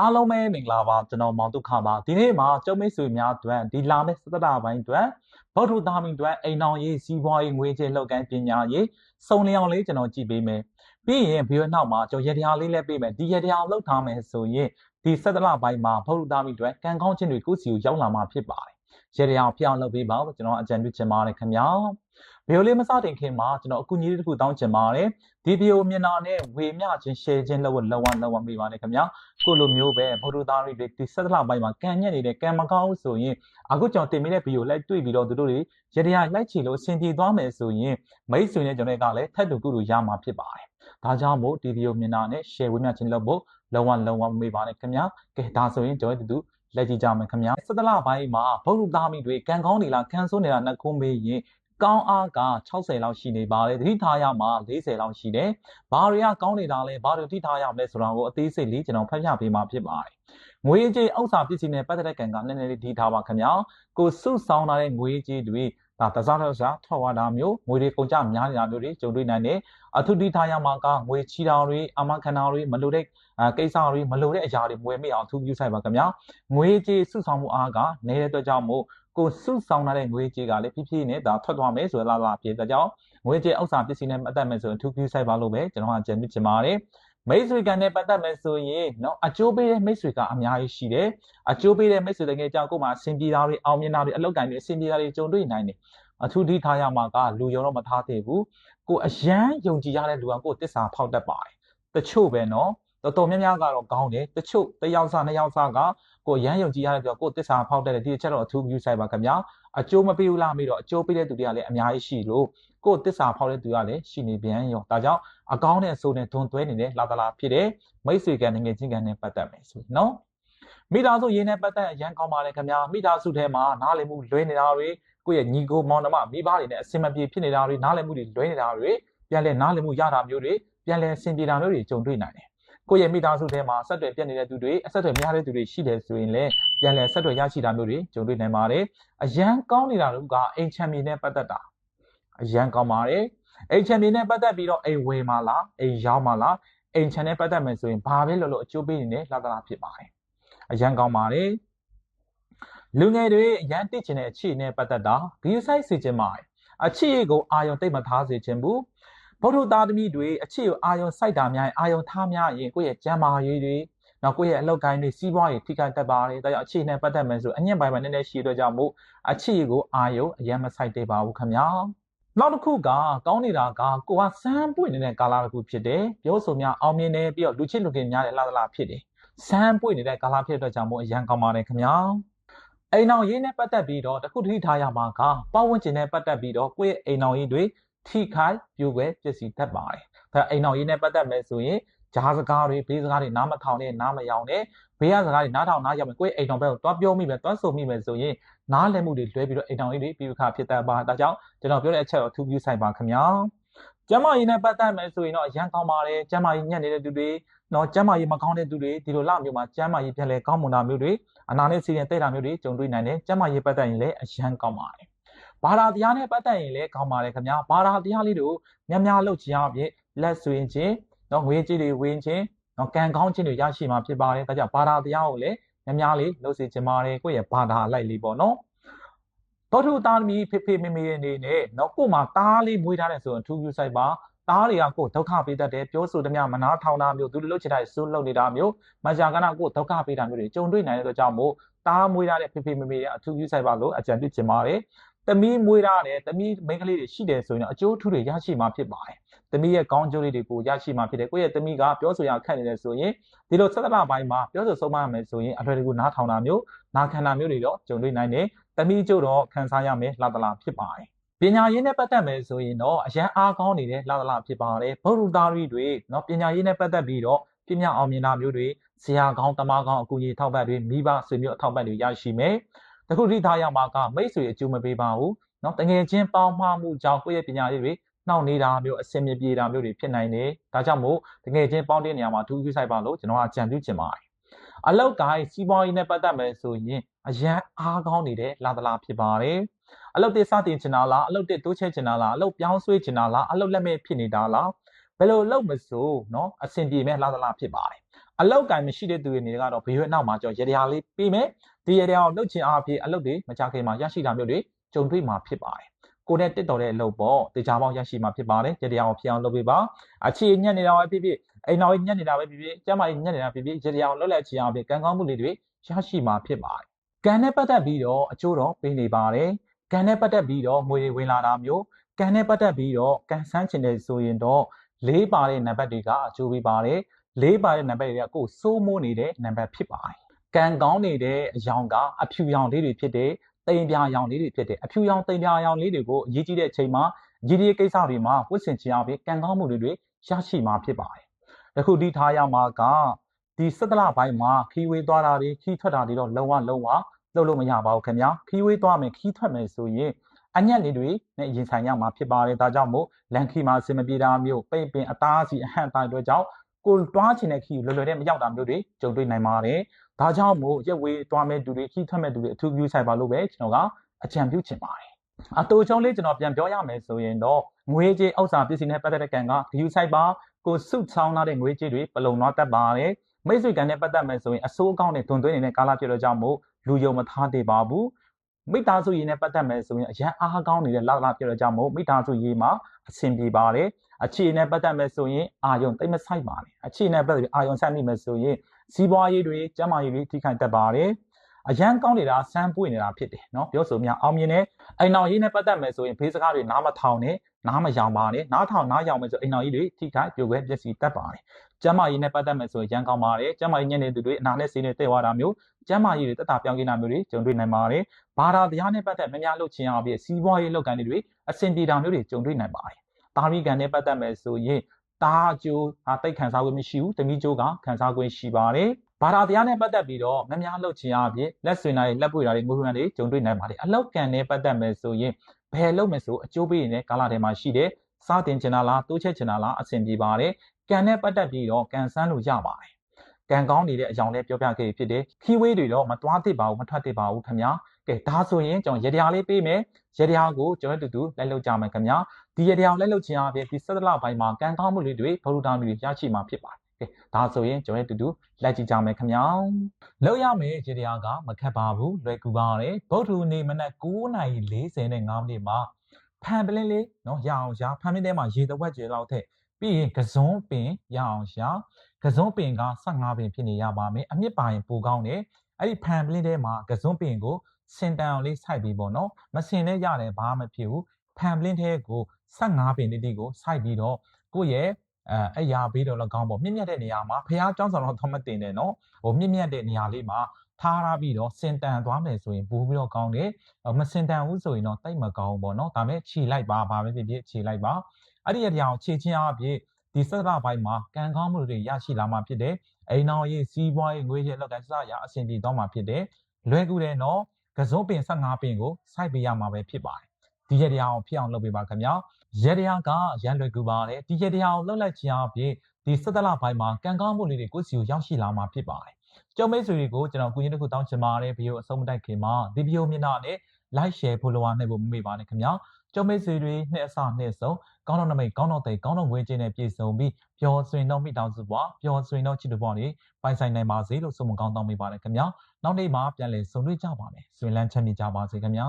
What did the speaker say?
အားလုံးပဲမင်္ဂလာပါကျွန်တော်မောင်ဒုက္ခပါဒီနေ့မှာကျုံမိတ်ဆွေများအတွက်ဒီလာမယ့်စတတာပိုင်းအတွက်ဗုဒ္ဓသားမင်းအတွက်အိမ်တော်ရေးစီးပွားရေးငွေကြေးလောက်ကန်ပညာရေးစုံလျောင်လေးကျွန်တော်ကြည့်ပေးမယ်ပြီးရင်ဗီဒီယိုနောက်မှာကျွန်တော်ရတရားလေးလည်းပေးမယ်ဒီရတရားလောက်ထားမယ်ဆိုရင်ဒီစတတာပိုင်းမှာဗုဒ္ဓသားမင်းအတွက်ကံကောင်းခြင်းတွေကိုစီကိုရောက်လာမှာဖြစ်ပါတယ် ရတရားပြောင်းလုပ်ပေးပါကျွန်တော်အကြံပြုချင်ပါတယ်ခင်ဗျာဗီဒီယိုလေးမစတင်ခင်မှာကျွန်တော်အကူအညီလေးတစ်ခုတောင်းချင်ပါတယ်ဒီဗီဒီယိုမျက်နှာနဲ့ဝေမျှခြင်း share ခြင်းလောက်လောက်ဝလောက်ဝမိပါနဲ့ခင်ဗျာကိုလိုမျိုးပဲဗုဒ္ဓသားတွေဒီဆက်လပိုင်းမှာကံညက်နေတဲ့ကံမကောင်းဆိုရင်အခုကျွန်တော်တင်မိတဲ့ဗီဒီယိုလိုက်တွေ့ပြီးတော့သူတို့တွေရတရားလိုက်ချီလို့အဆင်ပြေသွားမယ်ဆိုရင်မိတ်ဆွေနဲ့ကျွန်တော်ကလည်းထပ်တူကူတူရမှာဖြစ်ပါတယ်ဒါကြောင့်မို့ဒီဗီဒီယိုမျက်နှာနဲ့ share ဝေမျှခြင်းလောက်ဖို့လောက်ဝလောက်ဝမိပါနဲ့ခင်ဗျာကဲဒါဆိုရင်ကျွန်တော်တို့ လက်ကြည့်ကြမယ်ခင်ဗျာစတလပိုင်းမှာဗုဒ္ဓသားမိတွေကံကောင်းနေလားကံဆိုးနေလားနှခုံးမေးရင်ကောင်းအားက60လောက်ရှိနေပါတယ်တတိထားရမှာ40လောက်ရှိတယ်ဘာတွေကကောင်းနေတာလဲဘာတွေတိထားရမလဲဆိုတာကိုအသေးစိတ်လေးကျွန်တော်ဖတ်ပြပေးမှာဖြစ်ပါတယ်ငွေကြေးဥစ္စာပစ္စည်းနဲ့ပတ်သက်တဲ့ကံကနည်းနည်းလေးဒီထားပါခင်ဗျာကိုစုဆောင်လာတဲ့ငွေကြေးတွေ ဒါတစားတစားထွက်သွားတာမျိုးငွေတွေကုန်ကြများနေတာမျိုးတွေကြုံတွေ့နိုင်တယ်အထုတိထားရမှာကငွေချီတောင်တွေအမခန္ဓာတွေမလိုတဲ့ကိစ္စတွေမလိုတဲ့အရာတွေမွေမိအောင်အထူးပြုဆိုင်ပါခင်ဗျာငွေကြေးစုဆောင်မှုအားကနေတဲ့အတွက်ကြောင့်မို့ကိုစုဆောင်လာတဲ့ငွေကြေးကလည်းဖြည်းဖြည်းနဲ့ဒါထွက်သွားမယ်ဆိုရလာလာဖြစ်တဲ့ကြောင့်ငွေကြေးဥစ္စာပစ္စည်းနဲ့ပတ်သက်မယ်ဆိုရင်အထူးပြုဆိုင်ပါလို့ပဲကျွန်တော်ကကြံပြချင်ပါတယ် မိတ်ဆွေကံနဲ့ပတ်သက်မယ်ဆိုရင်နော်အကျိုးပေးတဲ့မိတ်ဆွေကအများကြီးရှိတယ်အကျိုးပေးတဲ့မိတ်ဆွေတကယ်ကြောင့်ကိုယ်မှာအဆင်ပြေတာတွေအောင်မြင်တာတွေအလောက်ကန်တွေအဆင်ပြေတာတွေကြုံတွေ့နိုင်တယ်အထူးဒီထားရမှာကလူရောတော့မထားသေးဘူးကိုအယမ်းယုံကြည်ရတဲ့လူကကိုတစ္ဆာဖောက်တတ်ပါတယ်တချို့ပဲနော်တော်တော်များများကတော့ကောင်းတယ်တချို့တယောက်စားနှစ်ယောက်စားကကိုရမ်းယုံကြည်ရတဲ့ပြောကိုတစ္ဆာဖောက်တဲ့ဒီချက်တော့အထူး view ဆိုင်ပါခင်ဗျာအကျိုးမပေးဘူးလားမေးတော့အကျိုးပေးတဲ့သူတွေကလည်းအများကြီးရှိလို့ ကိုတစ္ဆာဖောက်တဲ့သူကလည်းရှိနေပြန်ရောဒါကြောင့်အကောင်းနဲ့အဆိုးနဲ့ဒွန်သွဲနေတဲ့လာတလာဖြစ်တဲ့မိတ်ဆွေကငငယ်ချင်းကနဲ့ပတ်သက်မယ်ဆိုနော်မိသားစုရင်းနဲ့ပတ်သက်အရန်ကောင်းပါလေခင်ဗျာမိသားစုထဲမှာနားလည်မှုလွဲနေတာတွေကိုယ့်ရဲ့ညီကိုမောင်နှမမိဘတွေနဲ့အဆင်မပြေဖြစ်နေတာတွေနားလည်မှုတွေလွဲနေတာတွေပြန်လဲနားလည်မှုရတာမျိုးတွေပြန်လဲအဆင်ပြေတာမျိုးတွေကြုံတွေ့နိုင်တယ်ကိုယ့်ရဲ့မိသားစုထဲမှာဆက်သွယ်ပြတ်နေတဲ့သူတွေအဆက်အသွယ်များတဲ့သူတွေရှိတယ်ဆိုရင်လည်းပြန်လည်ဆက်သွယ်ရရှိတာမျိုးတွေကြုံတွေ့နိုင်ပါတယ်အရန်ကောင်းနေတာတို့ကအိမ်ချမ်းမြေနဲ့ပတ်သက်တာ အရန်ကောင်းပါတယ်အိမ်ချမ်းမြေနဲ့ပတ်သက်ပြီးတော့အိမ်ဝယ်မှာလားအိမ်ရောင်းမှာလားအိမ်ချမ်းနဲ့ပတ်သက်မယ်ဆိုရင်ဘာပဲလို့လို့အကျိုးပေးနေတယ်လာသလားဖြစ်ပါတယ်အရန်ကောင်းပါတယ်လူငယ်တွေအရန်သိချင်တဲ့အခြေအနေပတ်သက်တာဂရုစိုက်စေခြင်းပါတယ်အခြေကိုအာယုံတိတ်မထားစေခြင်းဘူးဗုဒ္ဓသားသမီးတွေအခြေကိုအာယုံစိုက်တာများရင်အာယုံထားများရင်ကိုယ့်ရဲ့ကျမ်းမာရေးတွေနောက်ကိုယ့်ရဲ့အလောက်ကိုင်းတွေစီးပွားရေးထိခိုက်တတ်ပါတယ်ဒါကြောင့်အခြေနဲ့ပတ်သက်မယ်ဆိုအညံ့ပိုင်းမှာနည်းနည်းရှိတဲ့ကြောင့်မို့အခြေကိုအာယုံအရင်မစိုက်သေးပါဘူးခင်ဗျာ နောက်တစ်ခုကကောင်းနေတာကကိုကစမ်းပွင့်နေတဲ့ကာလတစ်ခုဖြစ်တယ်ပြောဆိုများအောင်မြင်တယ်ပြီးတော့လူချစ်လူခင်များတဲ့လာလာဖြစ်တယ်စမ်းပွင့်နေတဲ့ကာလဖြစ်တဲ့ကြောင့်မို့အရန်ကောင်းပါတယ်ခင်ဗျာအိမ်အောင်ရေးနဲ့ပတ်သက်ပြီးတော့တခုတတိထားရမှာကပတ်ဝန်းကျင်နဲ့ပတ်သက်ပြီးတော့ကိုယ့်ရဲ့အိမ်အောင်ရေးတွေထိခိုက်ပြိုကွဲပျက်စီးတတ်ပါတယ်။ဒါအိမ်တော်ရေးနဲ့ပတ်သက်မယ်ဆိုရင် ဂျားစကားတွေဘေးစကားတွေနားမထောင်နဲ့နားမယောင်နဲ့ဘေးကစကားတွေနားထောင်နားရောက်မယ်ကိုယ့်အိမ်တော်ဘက်ကိုတွားပြောမိမယ်တွားဆိုမိမယ်ဆိုရင်နားလည်မှုတွေလွဲပြီးတော့အိမ်တော်ရေးတွေပြီးခါဖြစ်တတ်ပါဒါကြောင့်ကျွန်တော်ပြောတဲ့အချက်ကိုအထူးပြုဆိုင်ပါခင်ဗျာ။ကျမကြီးနဲ့ပတ်သက်မယ်ဆိုရင်တော့အရန်ကောင်းပါတယ်ကျမကြီးညံ့နေတဲ့သူတွေနော်ကျမကြီးမကောင်းတဲ့သူတွေဒီလိုလမျိုးမှာကျမကြီးပြန်လဲကောင်းမွန်တာမျိုးတွေအနာနဲ့စီရင်တိတ်တာမျိုးတွေကြုံတွေ့နိုင်တယ်ကျမကြီးပတ်သက်ရင်လည်းအရန်ကောင်းပါတယ်ဘာသာတရားနဲ့ပတ်သက်ရင်လည်းကောင်းပါတယ်ခင်ဗျာဘာသာတရားလေးတို့များများလုပ်ချင်အောင်ဖြင့်လက်ဆွေးခြင်း နော်ငွေကြေးတွေဝင်ခြင်းနော်ကံကောင်းခြင်းတွေရရှိမှာဖြစ်ပါတယ်ဒါကြောင့်ဘာသာတရားကိုလည်းများများလေးလုပ်စေချင်ပါတယ်ကိုယ့်ရဲ့ဘာသာလိုက်လေးပေါ့နော်ဗုဒ္ဓသားသမီးဖေဖေမေမေအနေနဲ့နော်ကို့မှာတားလေးမွေးထားတယ်ဆိုရင်ထူးထူးဆိုင်ပါတားတွေကကိုဒုက္ခပေးတတ်တယ်ပြောဆိုသမျှမနာထောင်တာမျိုးသူတို့လုပ်ချင်တဲ့စိုးလုပ်နေတာမျိုးမကြာကနာကိုဒုက္ခပေးတာမျိုးတွေကြုံတွေ့နိုင်တဲ့အတွက်ကြောင့်မို့တားမွေးထားတဲ့ဖေဖေမေမေတွေအထူးပြုဆိုင်ပါလို့အကြံပြုချင်ပါတယ် သမီးမွေးထားတယ်သမီးမိန်းကလေးတွေရှိတယ်ဆိုရင်အကျိုးထူးတွေရရှိမှာဖြစ်ပါတယ်သမီးရဲ့ကောင်းကျိုးလေးတွေကိုရရှိမှာဖြစ်တယ်ကိုယ့်ရဲ့သမီးကပြောဆိုရခက်နေတယ်ဆိုရင်ဒီလိုဆက်သနာပိုင်းမှာပြောဆိုဆုံးမရမယ်ဆိုရင်အထွေတကူနားထောင်တာမျိုးနားခံတာမျိုးတွေတော့ကြုံတွေ့နိုင်တယ်သမီးကျို့တော့ခံစားရမယ်လာတလာဖြစ်ပါတယ်ပညာရေးနဲ့ပတ်သက်မယ်ဆိုရင်တော့အရန်အားကောင်းနေတဲ့လာတလာဖြစ်ပါတယ်ဗုဒ္ဓသားရီတွေเนาะပညာရေးနဲ့ပတ်သက်ပြီးတော့ပြင်းပြအောင်မြင်တာမျိုးတွေဆရာကောင်းတမကောင်းအကူအညီထောက်ပံ့တွေမိဘဆွေမျိုးအထောက်ပံ့တွေရရှိမယ် တခုထိထားရမှာကမိတ်ဆွေအကျိုးမပေးပါဘူးเนาะတငယ်ချင်းပေါင်းမှားမှုကြောင့်ကိုယ့်ရဲ့ပညာရေးတွေနှောင့်နေတာမျိုးအစင်မပြေတာမျိုးတွေဖြစ်နိုင်တယ်ဒါကြောင့်မို့တငယ်ချင်းပေါင်းတဲ့နေရာမှာဒူးယူဆိုင်ပါလို့ကျွန်တော်အကြံပြုချင်ပါတယ်အလောက်ကိုင်းစီးပွားရေးနဲ့ပတ်သက်မယ်ဆိုရင်အရန်အားကောင်းနေတဲ့လာသလားဖြစ်ပါတယ်အလုတ်တစ်စတင်ချင်တာလားအလုတ်တစ်တိုးချဲချင်တာလားအလုတ်ပြောင်းဆွေးချင်တာလားအလုတ်လက်မဲ့ဖြစ်နေတာလားဘယ်လိုလုပ်မစို့เนาะအဆင်ပြေမဲ့လာသလားဖြစ်ပါတယ် အလောက်ကင်မရှိတဲ့သူတွေနေကတော့ဘေးရွက်နောက်မှာကျွန်တော်ရေတရားလေးပြီးမယ် ဒီရေတရားကိုလှုပ်ချင်အားဖြင့်အလုပ်တွေမကြခင်မှာရရှိတာမျိုးတွေကြုံတွေ့မှာဖြစ်ပါတယ်ကိုနဲ့တက်တော်တဲ့အလုပ်ပေါ့တေချာပေါင်းရရှိမှာဖြစ်ပါတယ်ရေတရားကိုဖြစ်အောင်လုပ်ပေးပါအခြေညက်နေတာပဲဖြစ်ဖြစ်အိမ်တော်ကြီးညက်နေတာပဲဖြစ်ဖြစ်ကျမကြီးညက်နေတာဖြစ်ဖြစ်ရေတရားကိုလှုပ်လက်ချင်အောင်ဖြင့်ကံကောင်းမှုလေးတွေရရှိမှာဖြစ်ပါတယ်ကံနဲ့ပတ်သက်ပြီးတော့အကျိုးတော်ပေးနေပါတယ်ကံနဲ့ပတ်သက်ပြီးတော့ငွေတွေဝင်လာတာမျိုးကံနဲ့ပတ်သက်ပြီးတော့ကံဆန်းချင်တယ်ဆိုရင်တော့လေးပါတဲ့နံပါတ်တွေကအကျိုးပေးပါတယ်လေးပါတဲ့နံပါတ်တွေကကိုယ်စိုးမိုးနေတဲ့နံပါတ်ဖြစ်ပါတယ် ကံကောင်းနေတဲ့အယောင်ကအဖြူရောင်လေးတွေဖြစ်တဲ့တိမ်ပြာရောင်လေးတွေဖြစ်တဲ့အဖြူရောင်တိမ်ပြာရောင်လေးတွေကိုအရေးကြီးတဲ့အချိန်မှာရည်ရည်ကိစ္စတွေမှာဝတ်ဆင်ချအောင်ပြီးကံကောင်းမှုတွေရရှိမှာဖြစ်ပါတယ်။အခုဒီထားရမှာကဒီစက်တလပိုင်းမှာခီးဝေးသွားတာတွေခီးထွက်တာတွေတော့လုံးဝလုံးဝလုပ်လို့မရပါဘူးခင်ဗျာ။ခီးဝေးသွားမယ်ခီးထွက်မယ်ဆိုရင်အညက်လေးတွေနဲ့ရင်ဆိုင်ရမှာဖြစ်ပါတယ်ဒါကြောင့်မို့လန်ခီမှာအစင်မပြေတာမျိုးပိတ်ပင်အသားစီအဟန့်အတိုင်းတို့ကြောင့် ကိုတွားချင်တဲ့ခီလွယ်လွယ်နဲ့မရောက်တာမျိုးတွေကြုံတွေ့နိုင်ပါတယ်ဒါကြောင့်မို့ရက်ဝေးတွားမဲ့သူတွေခီထွက်မဲ့သူတွေအထူးပြုဆိုင်ပါလို့ပဲကျွန်တော်ကအကြံပြုချင်ပါတယ်အတူချုံလေးကျွန်တော်ပြန်ပြောရမယ်ဆိုရင်တော့ငွေကြေးဥစ္စာပစ္စည်းနဲ့ပတ်သက်တဲ့ကံကဂယူဆိုင်ပါကိုစုဆောင်းလာတဲ့ငွေကြေးတွေပလုံတော့တတ်ပါတယ်မိတ်ဆွေကံနဲ့ပတ်သက်မယ်ဆိုရင်အစိုးအကောင့်နဲ့တွန်သွင်းနေတဲ့ကာလဖြစ်တော့ကြောင့်မို့လူယုံမထားသေးပါဘူးမိသားစုရေးနဲ့ပတ်သက်မယ်ဆိုရင်အရန်အားကောင်းနေတဲ့လောက်လောက်ပြောရကြမို့မိသားစုရေးမှာအဆင်ပြေပါတယ် အခြေနဲ့ပတ်သက်မယ်ဆိုရင်အာယုံတိတ်မဆိုင်ပါနဲ့အခြေနဲ့ပတ်သက်ပြီးအာယုံဆိုင်မိမယ်ဆိုရင်စီးပွားရေးတွေကျန်းမာရေးတွေထိခိုက်တတ်ပါတယ်အရန်ကောင်းနေတာစမ်းပွေနေတာဖြစ်တယ်เนาะပြောဆိုများအောင်မြင်တဲ့အိမ်တော်ရေးနဲ့ပတ်သက်မယ်ဆိုရင်ဘေးစကားတွေနားမထောင်နဲ့နားမယောင်ပါနဲ့နားထောင်နားယောင်မယ်ဆိုအိမ်တော်ရေးတွေထိခိုက်ပြိုကွဲပျက်စီးတတ်ပါတယ်ကျန်းမာရေးနဲ့ပတ်သက်မယ်ဆိုရင်ရန်ကောင်းပါတယ်ကျန်းမာရေးညံ့နေသူတွေအနာနဲ့ဆေးနဲ့တဲ့ဝါတာမျိုးကျန်းမာရေးတွေတက်တာပြောင်းกินတာမျိုးတွေကြုံတွေ့နိုင်ပါတယ်ဘာသာတရားနဲ့ပတ်သက်မများလို့ချင်အောင်ပြီးစီးပွားရေးလုပ်ကိုင်တွေအဆင်ပြေတာမျိုးတွေကြုံတွေ့နိုင်ပါတယ် တာရီကန်နဲ့ပတ်သက်မယ်ဆိုရင်တာကျိုးဟာတိတ်ခံစား권မရှိဘူးတမီကျိုးကခံစား권ရှိပါတယ်ဘာသာတရားနဲ့ပတ်သက်ပြီးတော့မများလှုပ်ချင်အားဖြင့်လက်ဆွေနာတွေလက်ပွေတာတွေငွေရံတွေကြုံတွေ့နိုင်ပါတယ်အလောက်ကန်နဲ့ပတ်သက်မယ်ဆိုရင်ဘယ်လုပ်မယ်ဆိုအကျိုးပေးရင်လည်းကာလထဲမှာရှိတယ်စတင်ချင်တာလားတိုးချက်ချင်တာလားအဆင်ပြေပါတယ်ကံနဲ့ပတ်သက်ပြီးတော့ကံဆန်းလို့ရပါတယ်ကံကောင်းနေတဲ့အကြောင်းလေးပြောပြခဲ့ဖြစ်တယ်ခီးဝေးတွေတော့မတွားသစ်ပါဘူးမထွက်သစ်ပါဘူးခင်ဗျာ ကဲဒါဆိုရင်ကျွန်တော်ရေတရားလေးပေးမယ်ရေတရားကိုကျွန်တော်တူတူလိုက်လုပ်ကြမယ်ခင်ဗျာဒီရေတရားလိုက်လုပ်ခြင်းအပြင်ဒီဆက်တလပိုင်းမှာကံကောင်းမှုတွေတွေဘုရုဒါမီတွေရရှိမှာဖြစ်ပါတယ်ကဲဒါဆိုရင်ကျွန်တော်တူတူလိုက်ကြည့်ကြမယ်ခင်ဗျာလောက်ရမယ်ရေတရားကမခက်ပါဘူးလွယ်ကူပါတယ်ဗုဒ္ဓနေမနက်9:45မိနစ်မှာဖန်ပလင်းလေးနော်ရအောင်ရှာဖန်ပလင်းထဲမှာရေတဝက်ကျေလောက်ထည့်ပြီးရင်ကစုံပင်ရအောင်ရှာကစုံပင်က15ပင်ဖြစ်နေရပါမယ်အမြင့်ပါရင်ပိုကောင်းတယ်အဲ့ဒီဖန်ပလင်းထဲမှာကစုံပင်ကို စင်တန်အောင်လေးစိုက်ပြီးပေါ့နော်မစင်နဲ့ရတယ်ဘာမှမဖြစ်ဘူးဖန်ပလင်းထဲကို15ပင်တိတိကိုစိုက်ပြီးတော့ကိုယ့်ရဲ့အဲအရာဘေးတော့၎င်းပေါ့မြင့်မြတ်တဲ့နေရာမှာဖះเจ้าဆောင်တော့မတင်တယ်နော်ဟိုမြင့်မြတ်တဲ့နေရာလေးမှာထားရပြီးတော့စင်တန်သွားမယ်ဆိုရင်ပိုးပြီးတော့ကောင်းတယ်မစင်တန်ဘူးဆိုရင်တော့တိတ်မကောင်းဘူးပေါ့နော်ဒါပေမဲ့ခြေလိုက်ပါဘာပဲဖြစ်ဖြစ်ခြေလိုက်ပါအဲ့ဒီအရာကိုခြေချင်းအားဖြင့်ဒီစက်ရပိုင်းမှာကံကောင်းမှုတွေရရှိလာမှာဖြစ်တယ်အိမ်တော်ရေးစီးပွားရေးငွေကြေးလောက်ကစရအဆင်ပြေသွားမှာဖြစ်တယ်လွယ်ကူတယ်နော် ကစုံပင်15ပင်ကိုစိုက်ပေးရမှာပဲဖြစ်ပါတယ်ဒီရတရားအောင်ဖြစ်အောင်လုပ်ပေးပါခင်ဗျာရတရားကရန်လွယ်ကူပါတယ်ဒီရတရားအောင်လှုပ်လိုက်ခြင်းအပြင်ဒီစက်တလပိုင်းမှာကံကောင်းမှုလေးတွေကိုစီကိုရောက်ရှိလာမှာဖြစ်ပါတယ်ကျောင်းမိတ်ဆွေတွေကိုကျွန်တော်ကုရင်တစ်ခုတောင်းချင်ပါတယ်ဗီဒီယိုအဆုံးမတိုက်ခင်မှာဒီဗီဒီယိုမျက်နှာနဲ့ like share follow နဲ့ဖို့မမေ့ပါနဲ့ခင်ဗျာ ကျောင်းမိတ်ဆွေတွေနှစ်အစနှစ်ဆုံးကောင်းတော့နမိတ်ကောင်းတော့တဲ့ကောင်းတော့ဝေးခြင်းနဲ့ပြည့်စုံပြီးပျော်ရွှင်တော့မိတောင်စုပွားပျော်ရွှင်တော့ချစ်တူပွားနေပိုင်ဆိုင်နိုင်ပါစေလို့ဆုမကောင်းတောင်းပေးပါတယ်ခင်ဗျာနောက်နေ့မှာပြန်လည်ဆုံတွေ့ကြပါမယ်ဆွေလန်းချမ်းမြေ့ကြပါစေခင်ဗျာ